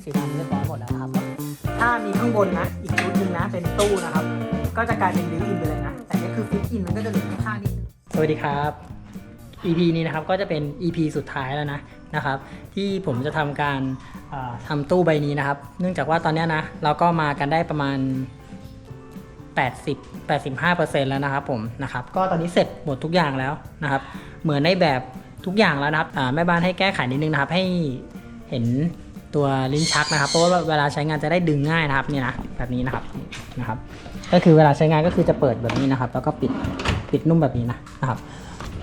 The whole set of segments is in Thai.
นสีดำเรียบร้อยหมดแล้วครับ ถ้ามีข้างบนนะ อีกชุดหนึ่งนะ เป็นตู้นะครับ ก็จะกลายเป็นบิวอินไปเลยนะ แต่นี่คือฟิตอินมันก็จะเหลือข้างนิดนึงสวัสดีครับ EP นี้นะครับก็จะเป็น EP สุดท้ายแล้วนะนะครับ ที่ผมจะทำการเอ่อทำตู้ใบนี้นะครับ เนื่องจากว่าตอนนี้นะ เราก็มากันได้ประมาณ 80 85%แล้วนะครับผมนะครับ ก็ตอนนี้เสร็จหมดทุกอย่างแล้วนะครับ เหมือนในแบบทุกอย่างแล้วนะครับแม่บ้านให้แก้ไขนิดนึงนะครับ ให้เห็น ตัวลิ้นชักนะครับ เพราะว่าเวลาใช้งานจะได้ดึงง่ายนะครับเนี่ยนะแบบนี้นะครับนะครับ ก็คือเวลาใช้งานก็คือจะเปิดแบบนี้นะครับ แล้วก็ปิดปิดนุ่มแบบนี้นะนะครับ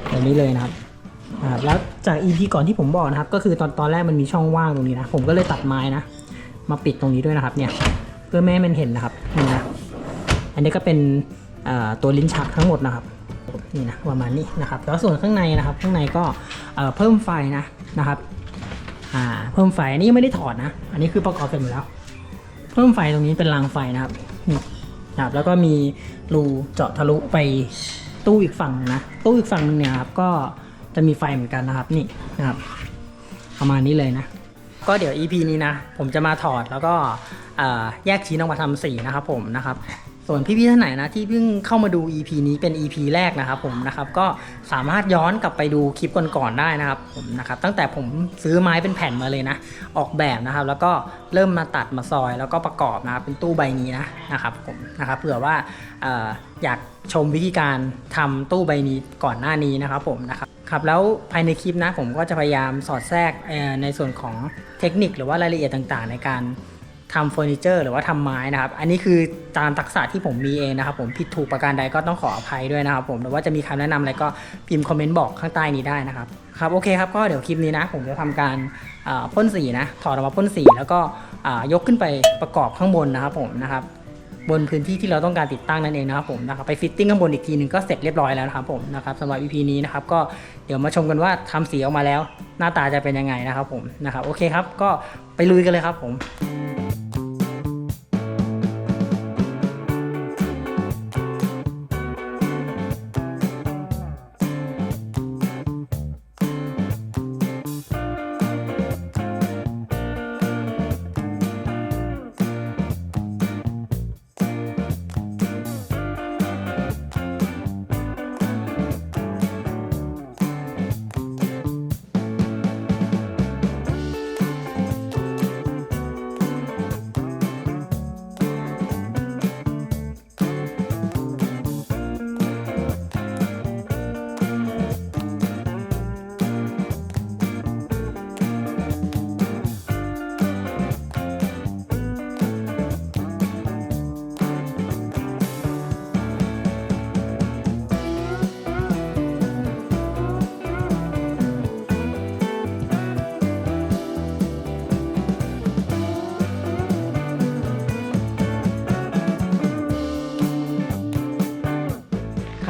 แบบนี้เลยนะครับแล้วจาก EP ก่อนที่ผมบอกนะครับ ก็คือตอนตอนแรกมันมีช่องว่างตรงนี้นะผมก็เลยตัดไม้นะ มาปิดตรงนี้ด้วยนะครับเนี่ยเพื่อไม่ให้มันเห็นนะครับนี่นะอันนี้ก็เป็นตัวลิ้นชักทั้งหมดนะครับนี่นะประมาณนี้นะครับแล้วส่วนข้างในนะครับ ข้างในก็เพิ่มไฟนะนะครับ อ่า เพิ่มไฟอันนี้ยังไม่ได้ถอดนะ อันนี้คือประกอบเสร็จหมดแล้ว เพิ่มไฟตรงนี้เป็นรางไฟนะครับนี่นะครับ แล้วก็มีรูเจาะทะลุไปตู้อีกฝั่งนะ ตู้อีกฝั่งหนึงเนี่ยครับ ก็จะมีไฟเหมือนกันนะครับนี่นะครับประมาณนี้เลยนะ ก็เดี๋ยว EP นี้นะ ผมจะมาถอดแล้วก็แยกชิ้นออกมาทำสีนะครับผมนะครับ ส่วนพี่ๆท่านไหนนะที่เพิ่งเข้ามาดู EP นี้เป็น EP แรกนะครับผมนะครับก็สามารถย้อนกลับไปดูคลิปก่อนๆได้นะครับผมนะครับตั้งแต่ผมซื้อไม้เป็นแผ่นมาเลยนะ ออกแบบนะครับ แล้วก็เริ่มมาตัดมาซอย แล้วก็ประกอบนะครับเป็นตู้ใบนี้นะนะครับผมนะครับเผื่อว่าอออยากชมวิธีการทำตู้ใบนี้ก่อนหน้านี้นะครับผมนะครับครับแล้วภายในคลิปนะผมก็จะพยายามสอดแทรกในส่วนของเทคนิคหรือว่ารายละเอียดต่างๆ ในการ ทำเฟอร์นิเจอร์หรือว่าทำไม้นะครับ อันนี้คือตามทักษะที่ผมมีเองนะครับ ผมผิดถูกประการใดก็ต้องขออภัยด้วยนะครับ ผมหรือว่าจะมีคำแนะนำอะไรก็พิมพ์คอมเมนต์บอกข้างใต้นี้ได้นะครับครับโอเคครับก็เดี๋ยวคลิปนี้นะ ผมจะทำการอ่าพ่นสีนะถอดออกมาพ่นสีแล้วก็อ่ายกขึ้นไปประกอบข้างบนนะครับผมนะครับบนพื้นที่ที่เราต้องการติดตั้งนั่นเองนะครับผมนะครับไปฟิตติ้งข้างบนอีกทีหนึ่งก็เสร็จเรียบร้อยแล้วนะครับผมนะครับสำหรับ EP นี้นะครับก็เดี๋ยวมาชมกันว่าทำสีออกมาแล้ว หน้าตาจะเป็นยังไงนะครับผมนะครับโอเคครับก็ไปลุยกันเลยครับผม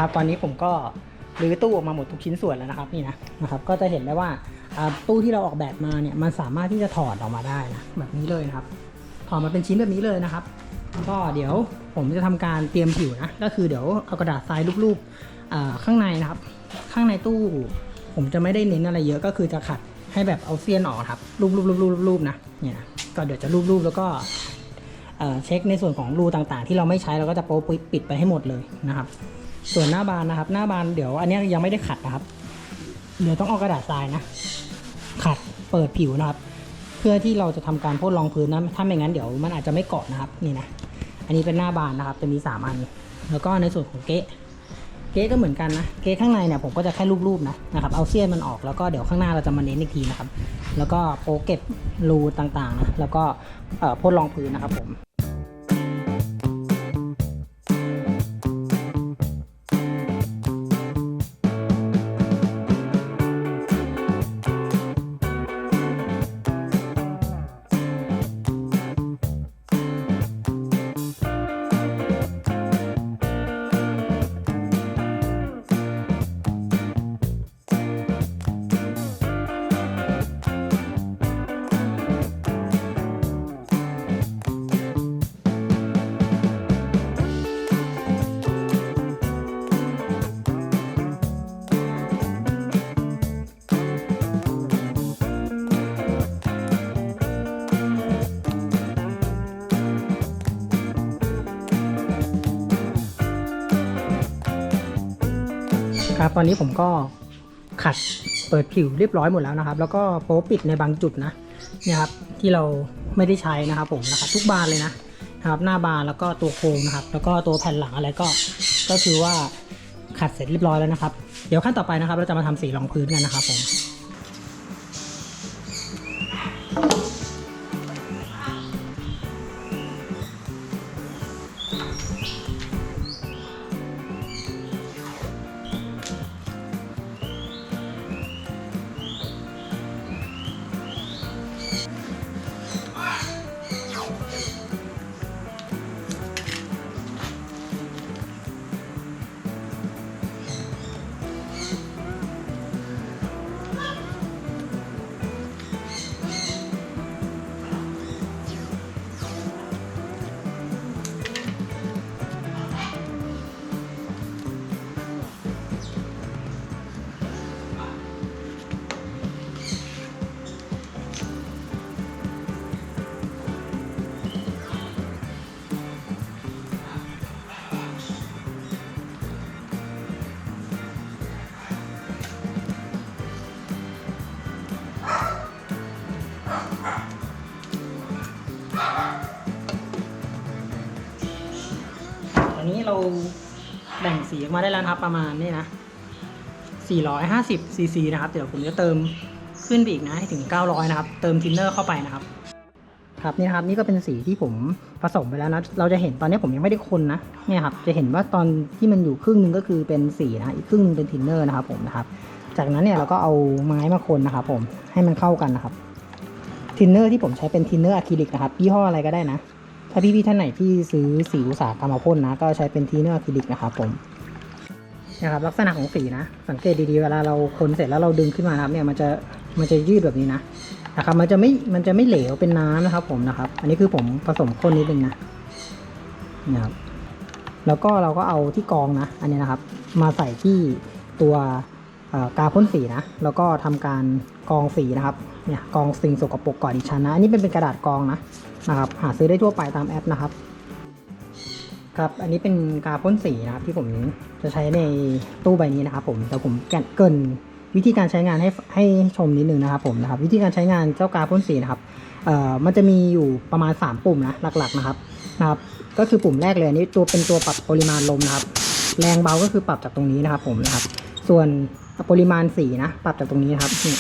ครับตอนนี้ผมก็รื้อตู้ออกมาหมดทุกชิ้นส่วนแล้วนะครับนี่นะนะครับก็จะเห็นได้ว่าตู้ที่เราออกแบบมาเนี่ยมันสามารถที่จะถอดออกมาได้นะแบบนี้เลยนะครับ ถอดมาเป็นชิ้นแบบนี้เลยนะครับก็เดี๋ยวผมจะทำการเตรียมผิวนะก็คือเดี๋ยวเอากระดาษทรายรูปๆข้างในนะครับ ข้างในตู้ ผมจะไม่ได้เน้นอะไรเยอะก็คือจะขัดให้แบบเอาเสี้ยนออกครับรูปๆๆๆๆนะเนี่ยนะก็เดี๋ยวจะรูปๆแล้วก็เช็คในส่วนของรูต่างๆ ที่เราไม่ใช้เราก็จะโป๊ะปิดไปให้หมดเลยนะครับ ส่วนหน้าบานนะครับ หน้าบานเดี๋ยวอันนี้ยังไม่ได้ขัดนะครับ เดี๋ยวต้องเอากระดาษทรายนะ ขัดเปิดผิวนะครับ เพื่อที่เราจะทำการพ่นรองพื้นนะถ้าไม่งั้นเดี๋ยวมันอาจจะไม่เกาะนะครับนี่นะอันนี้เป็นหน้าบานนะครับจะมีสามอัน แล้วก็ในส่วนของเก๊ะเก๊ะก็เหมือนกันนะ เก๊ะข้างในเนี่ยผมก็จะแค่รูปๆนะนะครับ เอาเสี้ยนมันออกแล้วก็เดี๋ยวข้างหน้าเราจะมาเน้นอีกทีนะครับ แล้วก็โปเก็บรูต่างๆนะ แล้วก็พ่นรองพื้นนะครับผม อนนี้ผมก็ขัดเปิดผิวเรียบร้อยหมดแล้วนะครับ แล้วก็โป๊ปิดในบางจุดนะเนี่ยครับที่เราไม่ได้ใช้นะครับผมนะครับทุกบานเลยนะนะครับหน้าบานแล้วก็ตัวโครงนะครับ แล้วก็ตัวแผ่นหลังอะไรก็ก็คือว่าขัดเสร็จเรียบร้อยแล้วนะครับ เดี๋ยวขั้นต่อไปนะครับ เราจะมาทำสีรองพื้นกันนะครับผม เราแบ่งสีออกมาได้แล้วนะครับ ประมาณนี้นะ 450ซีซีนะครับ เดี๋ยวผมจะเติมขึ้นไปอีกนะให้ถึง 900 นะครับ เติมทินเนอร์เข้าไปนะครับ ครับนี่นะครับ นี่ก็เป็นสีที่ผมผสมไปแล้วนะ เราจะเห็นตอนนี้ผมยังไม่ได้คนนะ เนี่ยครับ จะเห็นว่าตอนที่มันอยู่ครึ่งนึงก็คือเป็นสีนะ อีกครึ่งนึงเป็นทินเนอร์นะครับผมนะครับ จากนั้นเนี่ยเราก็เอาไม้มาคนนะครับผม ให้มันเข้ากันนะครับ ทินเนอร์ที่ผมใช้เป็นทินเนอร์อะคริลิกนะครับ ยี่ห้ออะไรก็ได้นะ ถ้าพี่ๆท่านไหนที่ซื้อสีอุตสาหกรรมมาพ่นนะ ก็ใช้เป็นทินเนอร์อะคริลิกนะครับผมนะครับลักษณะของสีนะ สังเกตดีๆเวลาเราคนเสร็จแล้วเราดึงขึ้นมานะครับเนี่ยมันจะมันจะยืดแบบนี้นะนะครับมันจะไม่มันจะไม่เหลวเป็นน้ำนะครับผมนะครับ อันนี้คือผมผสมข้นนิดนึงนะนะครับแล้วก็เราก็เอาที่กองนะ อันนี้นะครับ มาใส่ที่ตัว กาพ่นสีนะ แล้วก็ทำการกองสีนะครับ เนี่ยกองสิ่งสกปรกก่อนอีกชั้นนะ อันนี้เป็นเป็นกระดาษกองนะนะครับ หาซื้อได้ทั่วไปตามแอปนะครับ ครับ อันนี้เป็นกาพ่นสีนะครับที่ผมจะใช้ในตู้ใบนี้นะครับ ผม แต่ผมแกะเกินวิธีการใช้งานให้ให้ชมนิดนึงนะครับผมนะครับ วิธีการใช้งานเจ้ากาพ่นสีนะครับ เอ่อ มันจะมีอยู่ประมาณ 3 ปุ่มนะหลักๆนะครับนะครับ ก็คือปุ่มแรกเลยอันนี้ตัวเป็นตัวปรับปริมาณลมนะครับ แรงเบาก็คือปรับจากตรงนี้นะครับ ผมนะครับ ส่วน ปริมาณสีนะ ปรับจากตรงนี้นะครับนี่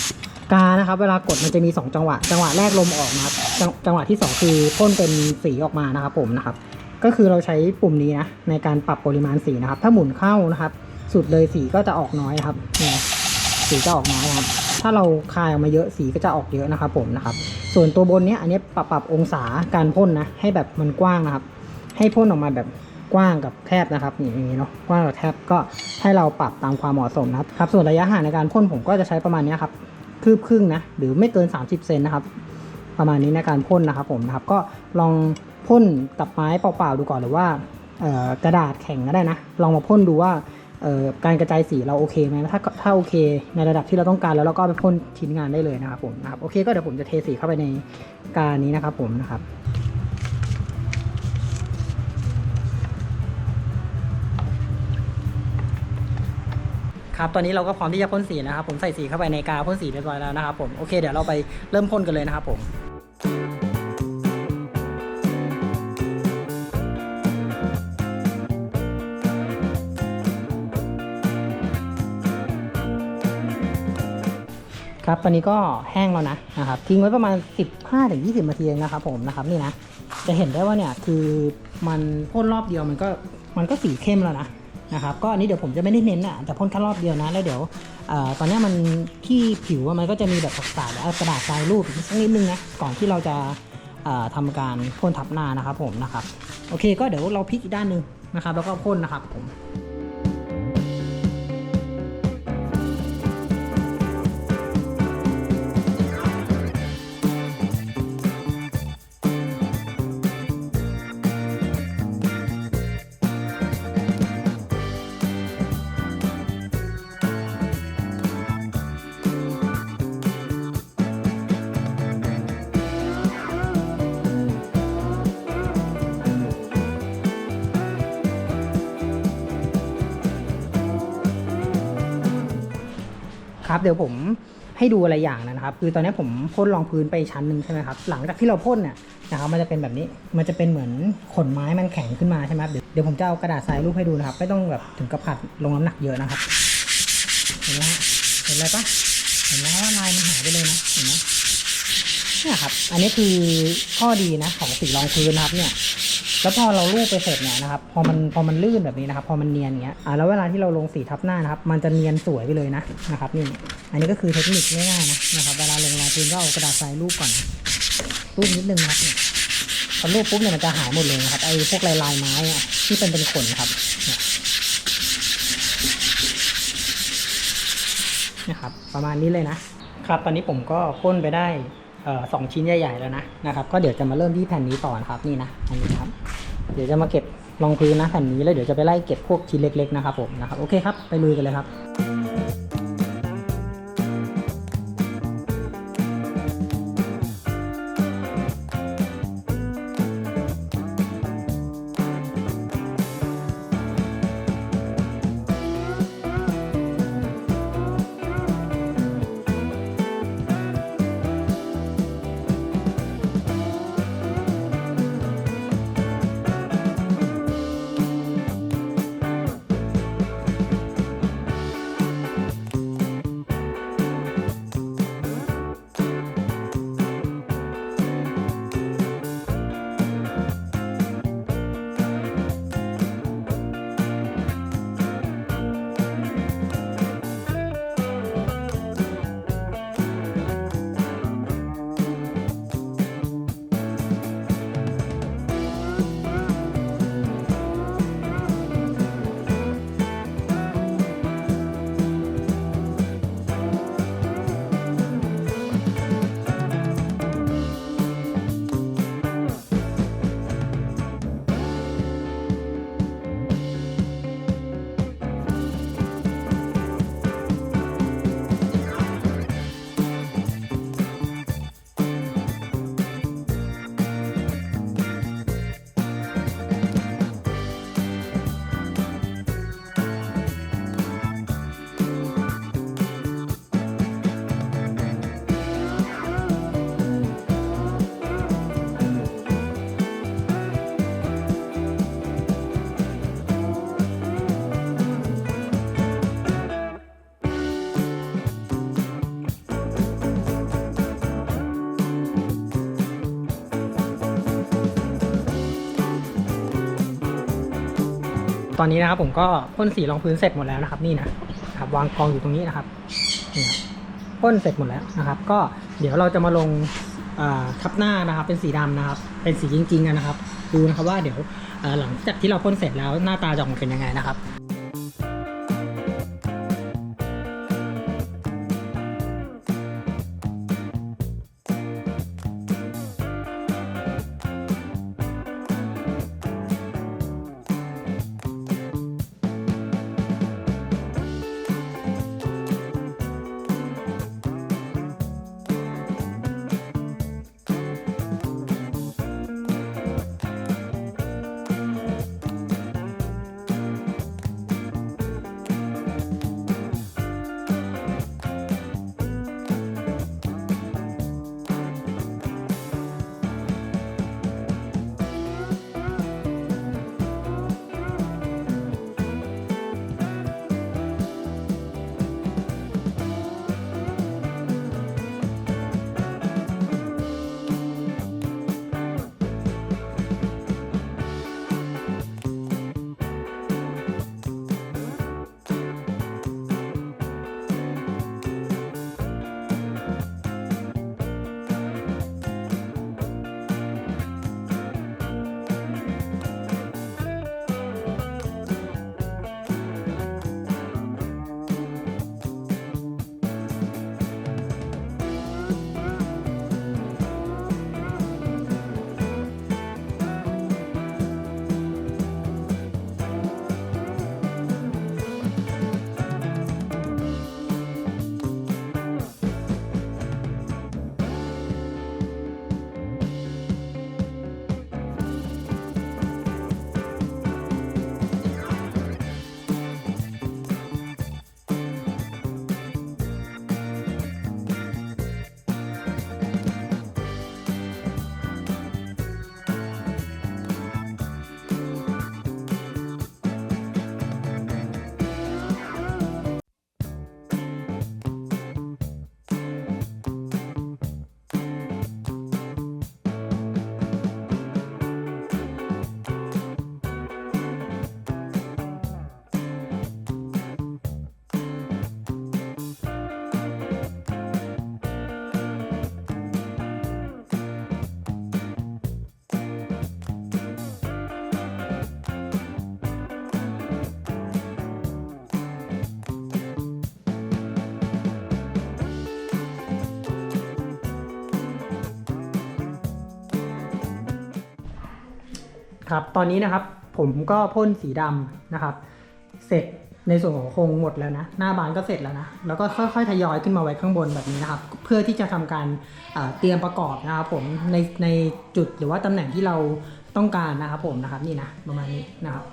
กานะครับ เวลากดมันจะมี 2 จังหวะ จังหวะแรกลมออกนะครับจังจังหวะที่ 2 คือพ่นเป็นสีออกมานะครับ ผมนะครับ ก็คือเราใช้ปุ่มนี้นะในการปรับปริมาณสีนะครับ ถ้าหมุนเข้านะครับ สุดเลยสีก็จะออกน้อยครับเนี่ยสีจะออกน้อยครับ ถ้าเราคายออกมาเยอะสีก็จะออกเยอะนะครับ ผมนะครับ ส่วนตัวบนเนี้ยอันนี้ปรับปรับองศาการพ่นนะให้แบบมันกว้างนะครับ ให้พ่นออกมาแบบ กว้างกับแคบนะครับนี่อย่างนี้เนาะกว้างกับแคบก็ให้เราปรับตามความเหมาะสมนะครับส่วนระยะห่างในการพ่นผมก็จะใช้ประมาณนี้ครับคืบครึ่งนะหรือไม่เกิน 30เซนนะครับประมาณนี้ในการพ่นนะครับผมนะครับก็ลองพ่นกับไม้เปล่าๆดูก่อนหรือว่ากระดาษแข็งก็ได้นะ ลองมาพ่นดูว่าการกระจายสีเราโอเคไหมถ้าถ้าโอเค ในระดับที่เราต้องการแล้วเราก็ไปพ่นชิ้นงานได้เลยนะครับผมนะครับโอเคก็เดี๋ยวผมจะเทสีเข้าไปในการนี้นะครับผมนะครับ ครับตอนนี้เราก็พร้อมที่จะพ่นสีนะครับผมใส่สีเข้าไปในกาวพ่นสีเรียบร้อยแล้วนะครับผมโอเคเดี๋ยวเราไปเริ่มพ่นกันเลยนะครับผมครับตอนนี้ก็แห้งแล้วนะนะครับทิ้งไว้ประมาณ 15-20 นาทีเองนะครับผมนะครับนี่นะจะเห็นได้ว่าเนี่ยคือมันพ่นรอบเดียวมันก็มันก็สีเข้มแล้วนะ นะครับก็อันนี้เดี๋ยวผมจะไม่ได้เน้นอะแต่พ่นแค่รอบเดียวนะแล้วเดี๋ยวอตอนนี้มันที่ผิวมันก็จะมีแบบกระดาษกระดาษทรายรูปอีกสักนิดนึงนะก่อนที่เราจะเอ่อทำการพ่นทับหน้านะครับผมนะครับโอเคก็เดี๋ยวเราพลิกอีกด้านหนึ่งนะครับ แล้วก็พ่นนะครับผม ครับเดี๋ยวผมให้ดูอะไรอย่างนะครับ คือตอนนี้ผมพ่นรองพื้นไปชั้นหนึ่งใช่ไหมครับ หลังจากที่เราพ่นเนี่ยนะครับมันจะเป็นแบบนี้ มันจะเป็นเหมือนขนไม้มันแข็งขึ้นมาใช่ไหมครับเดี๋ยวเดี๋ยวผมจะเอากระดาษทรายรูปให้ดูนะครับ ไม่ต้องแบบถึงกับผัดลงน้ำหนักเยอะนะครับ เห็นไหมฮะเห็นอะไรปะเห็นไหมว่าลายมันหายไปเลยนะ เห็นไหม เนี่ยครับ อันนี้คือข้อดีนะของสีรองพื้นนะครับเนี่ย แล้วพอเราลูบไปเสร็จเนี่ยนะครับ พอมันพอมันลื่นแบบนี้นะครับ พอมันเนียนอย่างเงี้ย อ่าแล้วเวลาที่เราลงสีทับหน้านะครับ มันจะเนียนสวยไปเลยนะนะครับ นี่ อันนี้ก็คือเทคนิคง่ายๆนะนะครับ เวลาลงรองพื้นก็เอากระดาษทรายรูปก่อนนะรูปนิดนึงนะครับเนี่ยพอรูปปุ๊บเนี่ยมันจะหายหมดเลยนะครับ ไอ้พวกลายลายไม้อะที่เป็นเป็นขนนครับนะครับ ประมาณนี้เลยนะครับ ตอนนี้ผมก็พ่นไปได้ สองชิ้นใหญ่ๆแล้วนะนะครับก็เดี๋ยวจะมาเริ่มที่แผ่นนี้ต่อนะครับนี่นะอันนี้ครับ เดี๋ยวจะมาเก็บรองพื้นนะแผ่นนี้แล้วเดี๋ยวจะไปไล่เก็บพวกชิ้นเล็กๆนะครับผมนะครับโอเคครับไปลุยกันเลยครับ ตอนนี้นะครับผมก็พ่นสีรองพื้นเสร็จหมดแล้วนะครับ นี่นะครับวางกองอยู่ตรงนี้นะครับนี่ครับพ่นเสร็จหมดแล้วนะครับ ก็เดี๋ยวเราจะมาลงทับหน้านะครับ เป็นสีดำนะครับ เป็นสีจริงๆกันนะครับ ดูนะครับว่าเดี๋ยวหลังจากที่เราพ่นเสร็จแล้วหน้าตาจะออกมาเป็นยังไงนะครับ ครับตอนนี้นะครับผมก็พ่นสีดำนะครับ เสร็จในส่วนของโครงหมดแล้วนะ หน้าบานก็เสร็จแล้วนะ แล้วก็ค่อยๆทยอยขึ้นมาไว้ข้างบนแบบนี้นะครับ เพื่อที่จะทำการเตรียมประกอบนะครับผมในในจุดหรือว่าตำแหน่งที่เราต้องการนะครับผมนะครับนี่นะประมาณนี้นะครับ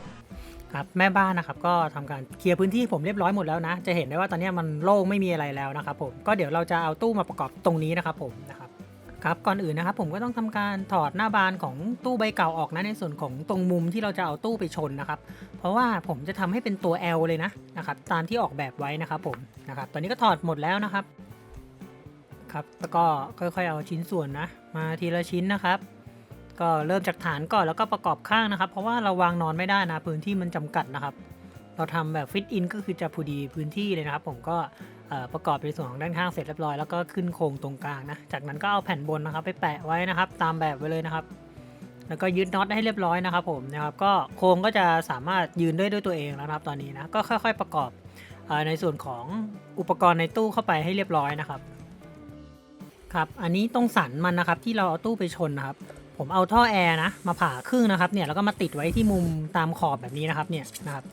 ครับแม่บ้านนะครับก็ทำการเคลียร์พื้นที่ผมเรียบร้อยหมดแล้วนะ จะเห็นได้ว่าตอนนี้มันโล่งไม่มีอะไรแล้วนะครับผมก็เดี๋ยวเราจะเอาตู้มาประกอบตรงนี้นะครับผมนะครับ ครับก่อนอื่นนะครับผมก็ต้องทำการถอดหน้าบานของตู้ใบเก่าออกนะในส่วนของตรงมุมที่เราจะเอาตู้ไปชนนะครับ เพราะว่าผมจะทำให้เป็นตัว L เลยนะนะครับตามที่ออกแบบไว้นะครับผมนะครับตอนนี้ก็ถอดหมดแล้วนะครับครับแล้วก็ค่อยๆเอาชิ้นส่วนนะ มาทีละชิ้นนะครับ ก็เริ่มจากฐานก่อนแล้วก็ประกอบข้างนะครับ เพราะว่าเราวางนอนไม่ได้นะพื้นที่มันจำกัดนะครับ เราทำแบบฟิตอินก็คือจะพอดีพื้นที่เลยนะครับ ผมก็ ประกอบในส่วนของด้านข้างเสร็จเรียบร้อยแล้วก็ขึ้นโครงตรงกลางนะจากนั้นก็เอาแผ่นบนนะครับ ไปแปะไว้นะครับ ตามแบบไว้เลยนะครับ แล้วก็ยึดน็อตให้เรียบร้อยนะครับผมนะครับก็โครงก็จะสามารถยืนได้ด้วยตัวเองแล้วนะครับตอนนี้นะก็ค่อย ๆประกอบอในส่วนของอุปกรณ์ในตู้เข้าไปให้เรียบร้อยนะครับครับอันนี้ตรงสันมันนะครับที่เราเอาตู้ไปชนนะครับผมเอาท่อแอร์นะมาผ่าครึ่งนะครับเนี่ยแล้วก็มาติดไว้ที่มุมตามขอบแบบนี้นะครับเนี่ยนะครับ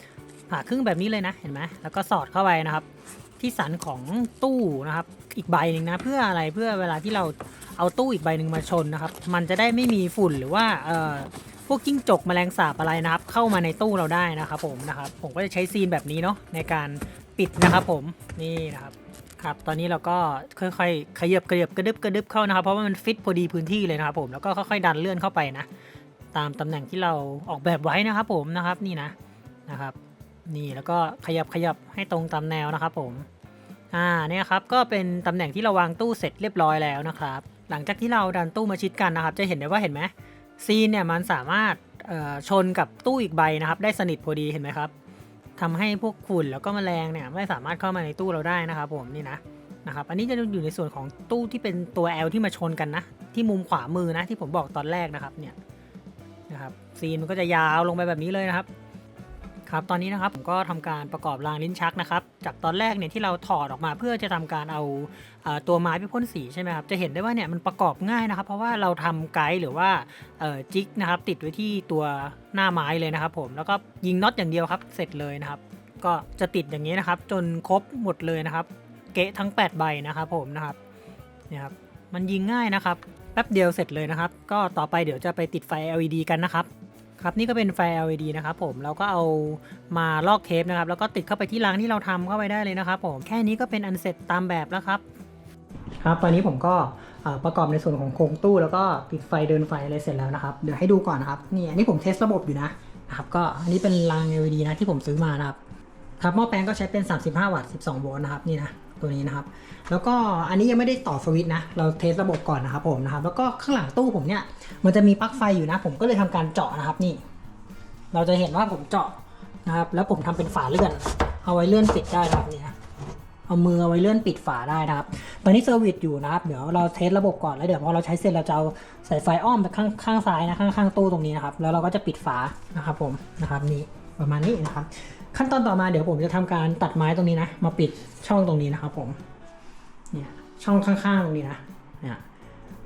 ผ่าครึ่งแบบนี้เลยนะเห็นไหมแล้วก็สอดเข้าไปนะครับ ที่สันของตู้นะครับ อีกใบหนึ่งนะเพื่ออะไรเพื่อเวลาที่เราเอาตู้อีกใบหนึ่งมาชนนะครับ มันจะได้ไม่มีฝุ่นหรือว่าเอ่อพวกจิ้งจกแมลงสาบอะไรนะครับ เข้ามาในตู้เราได้นะครับ ผมนะครับ ผมก็จะใช้ซีนแบบนี้เนาะในการปิดนะครับ ผมนี่นะครับครับตอนนี้เราก็ค่อยๆขยับกระยับกระดึบกระดึบเข้านะครับ เพราะว่ามันฟิตพอดีพื้นที่เลยนะครับผมแล้วก็ค่อยๆดันเลื่อนเข้าไปนะ ตามตำแหน่งที่เราออกแบบไว้นะครับ ผมนะครับนี่นะนะครับ นี่แล้วก็ขยับขยับให้ตรงตามแนวนะครับ ผม อ่าเนี่ยครับก็เป็นตำแหน่งที่เราวางตู้เสร็จเรียบร้อยแล้วนะครับ หลังจากที่เราดันตู้มาชิดกันนะครับ จะเห็นได้ว่าเห็นไหมซีนเนี่ยมันสามารถเอ่อชนกับตู้อีกใบนะครับ ได้สนิทพอดีเห็นไหมครับทำให้พวกฝุ่นแล้วก็แมลงเนี่ยไม่สามารถเข้ามาในตู้เราได้นะครับ ผมนี่นะนะครับอันนี้จะอยู่ในส่วนของตู้ที่เป็นตัว L ที่มาชนกันนะ ที่มุมขวามือนะที่ผมบอกตอนแรกนะครับเนี่ยนะครับซีนมันก็จะยาวลงไปแบบนี้เลยนะครับ ครับตอนนี้นะครับผมก็ทำการประกอบรางลิ้นชักนะครับ จากตอนแรกเนี่ยที่เราถอดออกมาเพื่อจะทำการเอาตัวไม้ไปพ่นสีใช่ไหมครับจะเห็นได้ว่าเนี่ยมันประกอบง่ายนะครับ เพราะว่าเราทำไกด์หรือว่าจิกนะครับ ติดไว้ที่ตัวหน้าไม้เลยนะครับ ผมแล้วก็ยิงน็อตอย่างเดียวครับเสร็จเลยนะครับ ก็จะติดอย่างนี้นะครับ จนครบหมดเลยนะครับ เกะทั้ง 8 ใบนะครับ ผมนะครับเนี่ยครับมันยิงง่ายนะครับแป๊บเดียวเสร็จเลยนะครับ ก็ต่อไปเดี๋ยวจะไปติดไฟ LED กันนะครับ ครับนี่ก็เป็นไฟ LED นะครับผมเราก็เอามาลอกเทปนะครับ แล้วก็ติดเข้าไปที่รางที่เราทำเข้าไปได้เลยนะครับผมแค่นี้ก็เป็นอันเสร็จตามแบบแล้วครับครับตอนนี้ผมก็ประกอบในส่วนของโครงตู้ แล้วก็ติดไฟเดินไฟอะไรเสร็จแล้วนะครับเดี๋ยวให้ดูก่อนนะครับนี่อันนี้ผมเทสระบบอยู่นะนะครับก็อันนี้เป็นราง LED นะที่ผมซื้อมานะครับครับหม้อแปลงก็ใช้เป็น 35 วัตต์ 12 โวลต์นะครับนี่นะ ตัวนี้นะครับ แล้วก็อันนี้ยังไม่ได้ต่อสวิตช์นะ เราเทสระบบก่อนนะครับผมนะครับ แล้วก็ข้างหลังตู้ผมเนี่ย มันจะมีปลั๊กไฟอยู่นะ ผมก็เลยทำการเจาะนะครับนี่ เราจะเห็นว่าผมเจาะนะครับ แล้วผมทำเป็นฝาเลื่อน เอาไว้เลื่อนปิดได้นะครับนี่นะเอามือเอาไว้เลื่อนปิดฝาได้นะครับ ตอนนี้เซอร์วิสอยู่นะครับ เดี๋ยวเราเทสระบบก่อน แล้วเดี๋ยวพอเราใช้เสร็จเราจะเอาสายไฟอ้อมไปข้างข้างซ้ายนะข้างข้างตู้ตรงนี้นะครับ แล้วเราก็จะปิดฝานะครับผมนะครับนี่ประมาณนี้นะครับ ขั้นตอนต่อมาเดี๋ยวผมจะทำการตัดไม้ตรงนี้นะ มาปิดช่องตรงนี้นะครับผมเนี่ยช่องข้างๆตรงนี้นะเนี่ย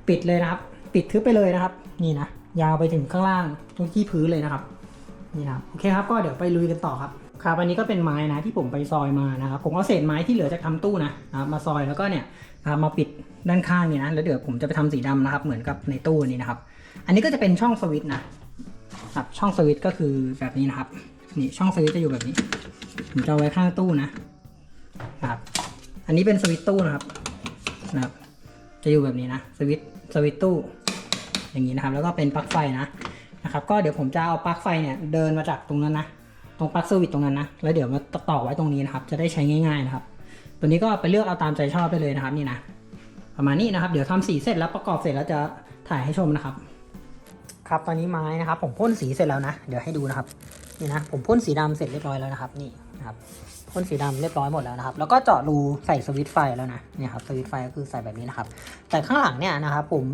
ปิดเลยนะครับ ปิดทึบไปเลยนะครับ นี่นะยาวไปถึงข้างล่างตรงที่พื้นเลยนะครับนี่นะครับโอเคครับก็เดี๋ยวไปลุยกันต่อครับครับอันนี้ก็เป็นไม้นะที่ผมไปซอยมานะครับผมเอาเศษไม้ที่เหลือจากทำตู้นะนะมาซอยแล้วก็เนี่ยมาปิดด้านข้างนี่นะแล้วเดี๋ยวผมจะไปทำสีดำนะครับ เหมือนกับในตู้นี้นะครับ อันนี้ก็จะเป็นช่องสวิตช์นะครับช่องสวิตช์ก็คือแบบนี้นะครับ นี่ช่องสวิตช์จะอยู่แบบนี้ผมจะไว้ข้างตู้นะครับอันนี้เป็นสวิตตู้นะครับนะครับ จะอยู่แบบนี้นะสวิตสวิตตู้ อย่างนี้นะครับ แล้วก็เป็นปลั๊กไฟนะนะครับ ก็เดี๋ยวผมจะเอาปลั๊กไฟเนี่ยเดินมาจากตรงนั้นนะตรงปลั๊กสวิตตรงนั้นนะแล้วเดี๋ยวมาต่อไว้ตรงนี้นะครับ จะได้ใช้ง่ายๆนะครับ ตัวนี้ก็ไปเลือกเอาตามใจชอบได้เลยนะครับนี่นะประมาณนี้นะครับ เดี๋ยวทำสีเสร็จแล้วประกอบเสร็จแล้วจะถ่ายให้ชมนะครับ ครับตอนนี้ไม้นะครับ ผมพ่นสีเสร็จแล้วนะ เดี๋ยวให้ดูนะครับนี่นะผมพ่นสีดำเสร็จเรียบร้อยแล้วนะครับ นี่นะครับพ่นสีดำเรียบร้อยหมดแล้วนะครับ แล้วก็เจาะรูใส่สวิตไฟแล้วนะเนี่ยครับสวิตไฟก็คือใส่แบบนี้นะครับ แต่ข้างหลังเนี่ยนะครับผม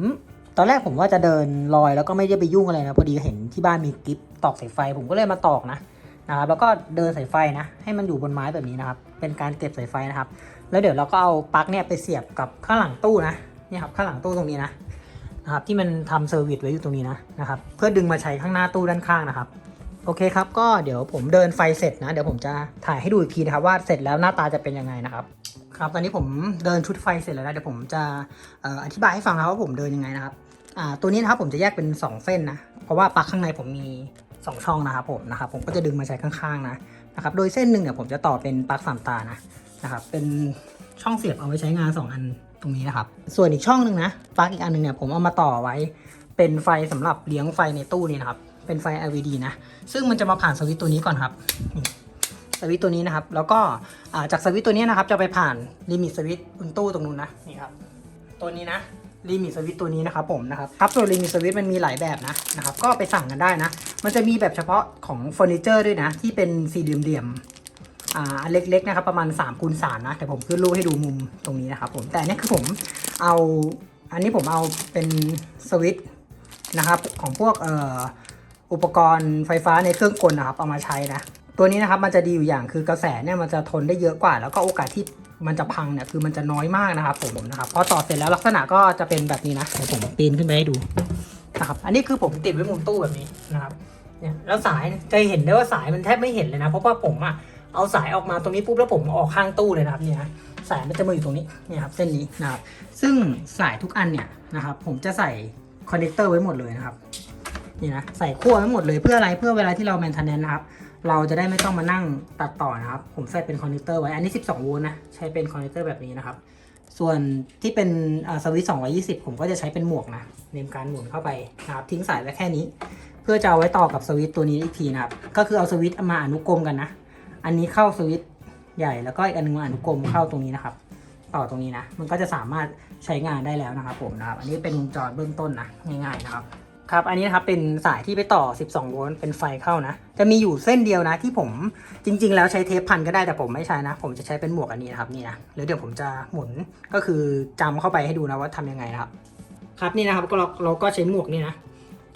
ตอนแรกผมว่าจะเดินลอยแล้วก็ไม่ได้ไปยุ่งอะไรนะพอดีเห็นที่บ้านมีกิฟตอกสายไฟ ผมก็เลยมาตอกนะนะครับ แล้วก็เดินสายไฟนะให้มันอยู่บนไม้แบบนี้นะครับ เป็นการเก็บสายไฟนะครับ แล้วเดี๋ยวเราก็เอาปลั๊กเนี่ยไปเสียบกับข้างหลังตู้นะนี่ครับข้างหลังตู้ตรงนี้นะ นะครับที่มันทำเซอร์วิสไว้อยู่ตรงนี้นะนะครับเพื่อดึงมาใช้ข้างหน้าตู้ด้านข้างนะครับโอเคครับก็เดี๋ยวผมเดินไฟเสร็จนะเดี๋ยวผมจะถ่ายให้ดูอีกทีนะครับว่าเสร็จแล้วหน้าตาจะเป็นยังไงนะครับครับตอนนี้ผมเดินชุดไฟเสร็จแล้วนะเดี๋ยวผมจะออธิบายให้ฟังนะครับว่าผมเดินยังไงนะครับอ่าตัวนี้นะครับผมจะแยกเป็น 2 เส้นนะเพราะว่าปลั๊กข้างในผมมี 2 ช่องนะครับผมนะครับผมก็จะดึงมาใช้ข้างๆนะนะครับโดยเส้นหนึ่งเนี่ยผมจะต่อเป็นปลั๊กสามตานะนะครับเป็นช่องเสียบเอาไว้ใช้งาน 2 อัน ตรงนี้นะครับ ส่วนอีกช่องหนึ่งนะปลั๊กอีกอันหนึงเนี่ยผมเอามาต่อไว้ เป็นไฟสำหรับเลี้ยงไฟในตู้นี่นะครับ เป็นไฟ LED นะ ซึ่งมันจะมาผ่านสวิตตัวนี้ก่อนครับนี่สวิตตัวนี้นะครับ แล้วก็จากสวิตตัวนี้นะครับ จะไปผ่านลิมิตสวิตบนตู้ตรงนู้นนะนี่ครับ ตัวนี้นะลิมิตสวิตตัวนี้นะครับผมนะครับครับส่วลิมิตสวิตมันมีหลายแบบนะนะครับ ก็ไปสั่งกันได้นะ มันจะมีแบบเฉพาะของเฟอร์นิเจอร์ด้วยนะ ที่เป็นสี่เหลี่ยม อ่าเล็กๆนะครับประมาณ3คูณ3นะแต่ผมขึ้นรูปให้ดูมุมตรงนี้นะครับผมแต่อันนี้คือผมเอาอันนี้ผมเอาเป็นสวิตช์นะครับของพวกเอ่ออุปกรณ์ไฟฟ้าในเครื่องกลนะครับเอามาใช้นะตัวนี้นะครับมันจะดีอยู่อย่างคือกระแสเนี่ยมันจะทนได้เยอะกว่า แล้วก็โอกาสที่มันจะพังเนี่ยคือมันจะน้อยมากนะครับผมนะครับพอต่อเสร็จแล้วลักษณะก็จะเป็นแบบนี้นะเดี๋ยวผมปีนขึ้นไปให้ดูนะครับอันนี้คือผมติดไว้มุมตู้แบบนี้นะครับเนี่ยแล้วสายจะเห็นได้ว่าสายมันแทบไม่เห็นเลยนะเพราะว่าผมอะ เอาสายออกมาตรงนี้ปุ๊บแล้วผมออกข้างตู้เลยนะครับเนี่ยสายมันจะมาอยู่ตรงนี้เนี่ยครับเส้นนี้นะครับซึ่งสายทุกอันเนี่ยนะครับผมจะใส่คอนเนคเตอร์ไว้หมดเลยนะครับนี่นะใส่ขั้วไว้หมดเลยเพื่ออะไรเพื่อเวลาที่เราแมนเทนแนนนะครับเราจะได้ไม่ต้องมานั่งตัดต่อนะครับ ผมใส่เป็นคอนเนคเตอร์ไว้อันนี้ 12 โวลต์นะใช้เป็นคอนเนคเตอร์แบบนี้นะครับ ส่วนที่เป็นอ่าสวิตช์220 ผมก็จะใช้เป็นหมวกนะเนมการหมุนเข้าไปนะครับทิ้งสายไว้แค่นี้ เพื่อจะเอาไว้ต่อกับสวิตช์ตัวนี้อีกทีนะครับก็คือเอาสวิตช์มาอนุกรมกันนะ อันนี้เข้าสวิตช์ใหญ่แล้วก็อีกอันหนึงมาอนุกรมเข้าตรงนี้นะครับ ต่อตรงนี้นะ มันก็จะสามารถใช้งานได้แล้วนะครับผมนะครับ อันนี้เป็นวงจรเบื้องต้นนะง่ายๆนะครับครับอันนี้นะครับเป็นสายที่ไปต่อ 12 โวลต์เป็นไฟเข้านะ จะมีอยู่เส้นเดียวนะที่ผมจริง ๆ แล้วใช้เทปพันก็ได้แต่ผมไม่ใช้นะ ผมจะใช้เป็นหมวกอันนี้นะครับนี่นะแล้วเดี๋ยวผมจะหมุนก็คือจำเข้าไปให้ดูนะว่าทำยังไงนะครับ ครับนี่นะครับเราเราก็ใช้หมวกนี่นะ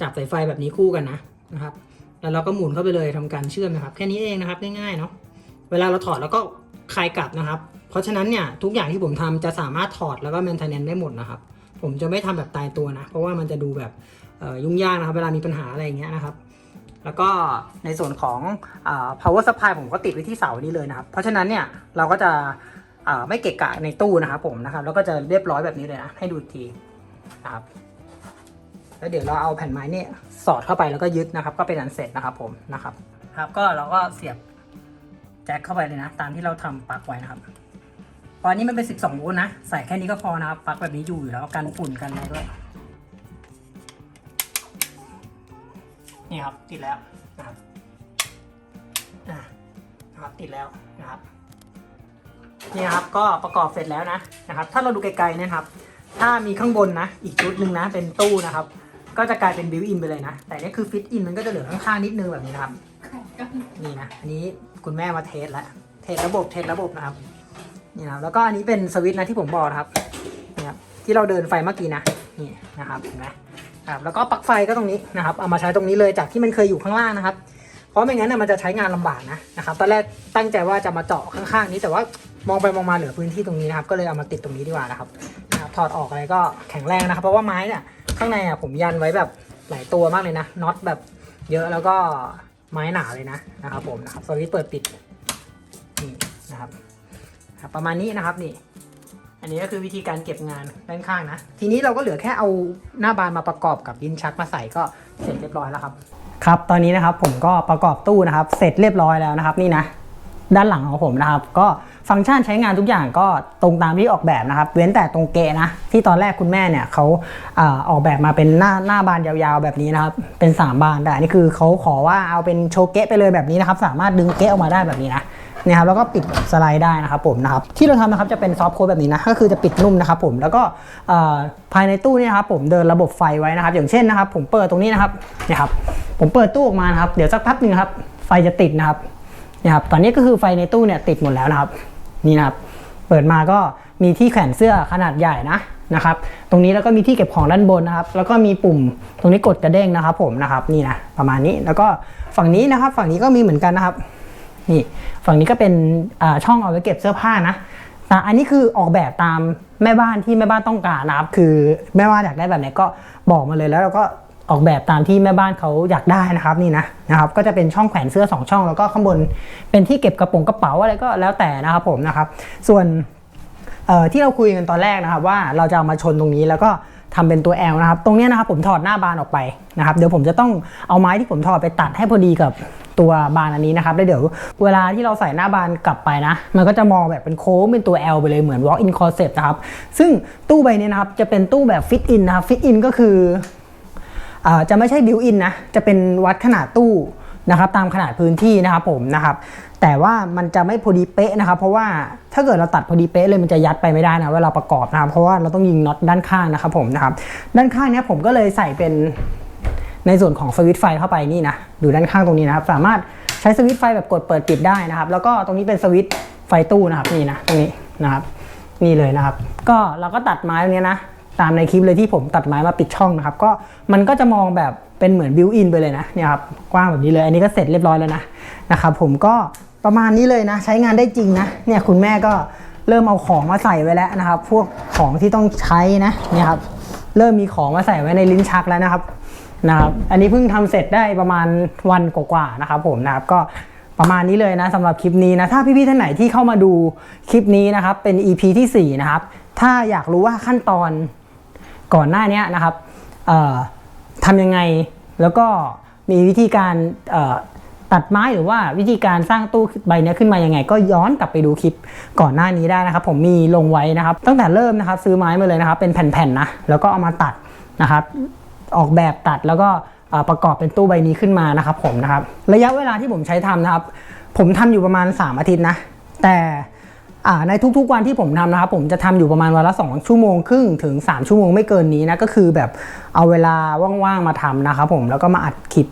จับสายไฟแบบนี้คู่กันนะนะครับ แล้วเราก็หมุนเข้าไปเลยทำการเชื่อมนะครับ แค่นี้เองนะครับง่ายๆเนาะเวลาเราถอดแล้วก็คลายกลับนะครับ เพราะฉะนั้นเนี่ยทุกอย่างที่ผมทำจะสามารถถอดแล้วก็แมนเทนแนนได้หมดนะครับ ผมจะไม่ทำแบบตายตัวนะ เพราะว่ามันจะดูแบบยุ่งยากนะครับ เวลามีปัญหาอะไรอย่างเงี้ยนะครับ แล้วก็ในส่วนของอ power supply ผมก็ติดไว้ที่เสานี้เลยนะครับ เพราะฉะนั้นเนี่ยเราก็จะไม่เกะกะในตู้นะครับผมนะครับ แล้วก็จะเรียบร้อยแบบนี้เลยนะให้ดูอีกทีนะครับ แล้วเดี๋ยวเราเอาแผ่นไม้นี่สอดเข้าไปแล้วก็ยึดนะครับ ก็เป็นอันเสร็จนะครับผมนะครับ ครับก็เราก็เสียบแจ็คเข้าไปเลยนะ ตามที่เราทำปลั๊กไว้นะครับเพราะอันนี้มันเป็น 12โวลต์นะใส่แค่นี้ก็พอนะครับปลั๊กแบบนี้อยู่อยู่แล้วกันฝุ่นกันอะไรด้วยนี่ครับติดแล้วนะครับอะนะครับติดแล้วนะครับนี่ครับก็ประกอบเสร็จแล้วนะนะครับ ถ้าเราดูไกลๆเนะครับ ถ้ามีข้างบนนะ อีกชุดหนึ่งนะ เป็นตู้นะครับ ก็จะกลายเป็นบิวอินไปเลยนะ แต่นี่คือฟิตอินมันก็จะเหลือข้างๆนิดนึงแบบนี้นะครับ นี่นะ อันนี้คุณแม่มาเทสแล้ว เทสระบบ เทสระบบนะครับ นี่นะครับแล้วก็อันนี้เป็นสวิตช์นะที่ผมบอกนะครับนี่ครับที่เราเดินไฟเมื่อกี้นะ นี่นะครับเห็นไหมครับ แล้วก็ปลั๊กไฟก็ตรงนี้นะครับ เอามาใช้ตรงนี้เลยจากที่มันเคยอยู่ข้างล่างนะครับ เพราะไม่งั้นเนี่ยมันจะใช้งานลำบากนะนะครับ ตอนแรกตั้งใจว่าจะมาเจาะข้างๆนี้ แต่ว่ามองไปมองมาเหลือพื้นที่ตรงนี้นะครับ ก็เลยเอามาติดตรงนี้ดีกว่านะครับนะครับถอดออกอะไรก็แข็งแรงนะครับ เพราะว่าไม้เนี่ย ข้างในอะผมยันไว้แบบหลายตัวมากเลยนะน็อตแบบเยอะแล้วก็ไม้หนาเลยนะนะครับผมนะครับสวิตช์เปิดปิดนี่นะครับประมาณนี้นะครับนี่ อันนี้ก็คือวิธีการเก็บงานด้านข้างนะ ทีนี้เราก็เหลือแค่เอาหน้าบานมาประกอบกับลิ้นชักมาใส่ก็เสร็จเรียบร้อยแล้วครับ ครับตอนนี้นะครับผมก็ประกอบตู้นะครับ เสร็จเรียบร้อยแล้วนะครับ นี่นะ ด้านหลังของผมนะครับ ก็ ฟังก์ชันใช้งานทุกอย่างก็ตรงตามที่ออกแบบนะครับ เว้นแต่ตรงเกะนะ ที่ตอนแรกคุณแม่เนี่ยเขาออกแบบมาเป็นหน้าหน้าบานยาวๆแบบนี้นะครับ เป็น 3 บาน แต่อันนี้คือเขาขอว่าเอาเป็นโชเกะไปเลยแบบนี้นะครับ สามารถดึงเกะออกมาได้แบบนี้นะเนี่ยครับแล้วก็ปิดสไลด์ได้นะครับผมนะครับที่เราทำนะครับจะเป็นซอฟต์โค้ดแบบนี้นะก็คือจะปิดนุ่มนะครับผมแล้วก็ภายในตู้เนี่ยครับผมเดินระบบไฟไว้นะครับ อย่างเช่นนะครับ ผมเปิดตรงนี้นะครับเนี่ยครับผมเปิดตู้ออกมานะครับเดี๋ยวสักพักหนึ่งครับไฟจะติดนะครับเนี่ยครับตอนนี้ก็คือไฟในตู้เนี่ยติดหมดแล้วนะครับ นี่นะครับเปิดมาก็มีที่แขวนเสื้อขนาดใหญ่นะนะครับ ตรงนี้แล้วก็มีที่เก็บของด้านบนนะครับ แล้วก็มีปุ่มตรงนี้กดกระเด้งนะครับ ผมนะครับนี่นะประมาณนี้แล้วก็ฝั่งนี้นะครับ ฝั่งนี้ก็มีเหมือนกันนะครับนี่ฝั่งนี้ก็เป็นช่องเอาไว้เก็บเสื้อผ้านะแต่อันนี้คือออกแบบตามแม่บ้านที่แม่บ้านต้องการนะครับ คือแม่บ้านอยากได้แบบไหนก็บอกมาเลยแล้วเราก็ ออกแบบตามที่แม่บ้านเขาอยากได้นะครับนี่นะนะครับ ก็จะเป็นช่องแขวนเสื้อสองช่อง แล้วก็ข้างบนเป็นที่เก็บกระโปรงกระเป๋าอะไรก็แล้วแต่นะครับผมนะครับ ส่วนที่เราคุยกันตอนแรกนะครับ ว่าเราจะเอามาชนตรงนี้แล้วก็ทำเป็นตัว L นะครับ ตรงนี้นะครับผมถอดหน้าบานออกไปนะครับ เดี๋ยวผมจะต้องเอาไม้ที่ผมถอดไปตัดให้พอดีกับตัวบานอันนี้นะครับแล้วเดี๋ยวเวลาที่เราใส่หน้าบานกลับไปนะ มันก็จะมองแบบเป็นโค้งเป็นตัว L ไปเลยเหมือน walk in closet นะครับ ซึ่งตู้ใบนี้นะครับจะเป็นตู้แบบ fit in นะครับ fit in ก็คือ จะไม่ใช่บิวอินนะ จะเป็นวัดขนาดตู้นะครับตามขนาดพื้นที่นะครับผมนะครับแต่ว่ามันจะไม่พอดีเป๊ะนะครับเพราะว่าถ้าเกิดเราตัดพอดีเป๊ะเลยมันจะยัดไปไม่ได้นะเวลาประกอบนะครับเพราะว่าเราต้องยิงน็อตด้านข้างนะครับผมนะครับด้านข้างเนี้ยผมก็เลยใส่เป็นในส่วนของสวิตช์ไฟเข้าไปนี่นะดูด้านข้างตรงนี้นะครับ สามารถใช้สวิตช์ไฟแบบกดเปิดปิดได้นะครับ แล้วก็ตรงนี้เป็นสวิตช์ไฟตู้นะครับนี่นะตรงนี้นะครับนี่เลยนะครับ ก็เราก็ตัดไม้ตรงนี้นะ ตามในคลิปเลยที่ผมตัดไม้มาปิดช่องนะครับ ก็มันก็จะมองแบบเป็นเหมือนบิวอินไปเลยนะเนี่ยครับกว้างแบบนี้เลย อันนี้ก็เสร็จเรียบร้อยแล้วนะนะครับผมก็ประมาณนี้เลยนะ ใช้งานได้จริงนะเนี่ยคุณแม่ก็เริ่มเอาของมาใส่ไว้แล้วนะครับ พวกของที่ต้องใช้นะเนี่ยครับเริ่มมีของมาใส่ไว้ในลิ้นชักแล้วนะครับนะครับ อันนี้เพิ่งทำเสร็จได้ประมาณวันกว่าๆนะครับ ผมนะครับก็ประมาณนี้เลยนะสำหรับคลิปนี้นะถ้าพี่ๆท่านไหนที่เข้ามาดูคลิปนี้นะครับเป็น EP ที่สี่นะครับถ้าอยากรู้ว่าขั้นตอน ก่อนหน้านี้นะครับทำยังไงแล้วก็มีวิธีการตัดไม้หรือว่าวิธีการสร้างตู้ใบนี้ขึ้นมายังไง ก็ย้อนกลับไปดูคลิปก่อนหน้านี้ได้นะครับ ผมมีลงไว้นะครับ ตั้งแต่เริ่มนะครับซื้อไม้มาเลยนะครับ เป็นแผ่นๆนะแล้วก็เอามาตัดนะครับ ออกแบบตัดแล้วก็ประกอบเป็นตู้ใบนี้ขึ้นมานะครับ ผมนะครับ ระยะเวลาที่ผมใช้ทำนะครับ ผมทำอยู่ประมาณ 3 อาทิตย์นะ แต่ ในทุกๆวันที่ผมทำนะครับผมจะทำอยู่ประมาณวันละ 2 ชั่วโมงครึ่งถึง 3 ชั่วโมงไม่เกินนี้นะก็คือแบบเอาเวลาว่างๆมาทำนะครับผมแล้วก็มาอัดคลิป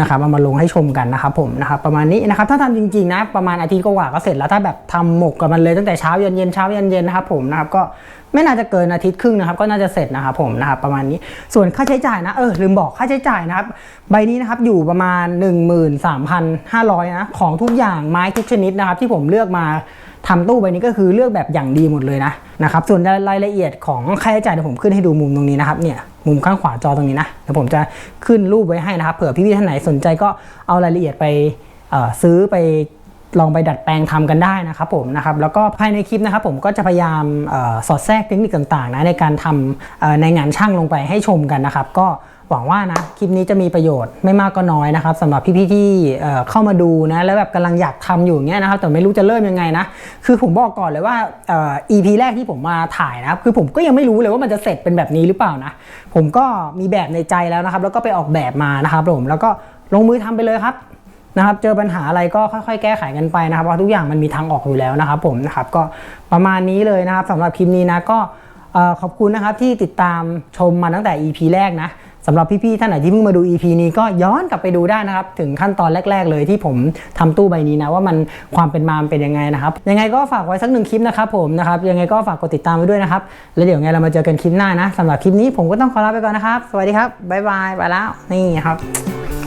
นะครับเอามาลงให้ชมกันนะครับผมนะครับประมาณนี้นะครับถ้าทำจริงๆนะประมาณอาทิตย์กว่าก็เสร็จแล้วถ้าแบบทำหมกกับมันเลยตั้งแต่เช้าเย็นเย็นเช้าเย็นเย็นนะครับผมนะครับก็ไม่น่าจะเกินอาทิตย์ครึ่งนะครับ ก็น่าจะเสร็จนะครับผมนะครับประมาณนี้ส่วนค่าใช้จ่ายนะเออลืมบอกค่าใช้จ่ายนะครับ ใบนี้นะครับอยู่ประมาณ 13,500นะของทุกอย่างไม้ทุกชนิดนะครับ ที่ผมเลือกมาทำตู้ใบนี้ก็คือเลือกแบบอย่างดีหมดเลยนะนะครับส่วนรายละเอียดของค่าใช้จ่ายเดี๋ยวผมขึ้นให้ดูมุมตรงนี้นะครับเนี่ยมุมข้างขวาจอตรงนี้นะเดี๋ยวผมจะขึ้นรูปไว้ให้นะครับเผื่อพี่ๆท่านไหนสนใจก็เอารายละเอียดไปซื้อไป ลองไปดัดแปลงทำกันได้นะครับผมนะครับแล้วก็ภายในคลิปนะครับผมก็จะพยายามออสอดแทรกเทคนิคต่างๆนะในการทำออในงานช่างลงไปให้ชมกันนะครับ ก็หวังว่านะคลิปนี้จะมีประโยชน์ไม่มากก็น้อยนะครับสำหรับพี่ๆที่เออเข้ามาดูนะแล้วแบบกำลังอยากทำอยู่เงี้ยนะครับแต่ไม่รู้จะเริ่มยังไงนะคือผมบอกก่อนเลยว่าเอ่อ EP แรกที่ผมมาถ่ายนะครับคือผมก็ยังไม่รู้เลยว่ามันจะเสร็จเป็นแบบนี้หรือเปล่านะผมก็มีแบบในใจแล้วนะครับ แล้วก็ไปออกแบบมานะครับผมแล้วก็ลงมือทำไปเลยครับ นะครับเจอปัญหาอะไรก็ค่อยๆ แก้ไขกันไปนะครับเพราะทุกอย่างมันมีทางออกอยู่แล้วนะครับผมนะครับก็ประมาณนี้เลยนะครับสำหรับคลิปนี้นะก็ขอบคุณนะครับที่ติดตามชมมาตั้งแต่ EP แรกนะสำหรับพี่ๆท่านไหนที่เพิ่งมาดู EP นี้ก็ย้อนกลับไปดูได้นะครับ ถึงขั้นตอนแรก ๆ เลยที่ผมทำตู้ใบนี้นะ ว่ามันความเป็นมามเป็นยังไงนะครับ ยังไงก็ฝากไว้สักหนึ่งคลิปนะครับผมนะครับยังไงก็ฝากกดติดตามไว้ด้วยนะครับ แล้วเดี๋ยวไงเรามาเจอกันคลิปหน้านะสำหรับคลิปนี้ผมก็ต้องขอลาไปก่อนนะครับ สวัสดีครับบ๊ายบายไปแล้วนี่ครับ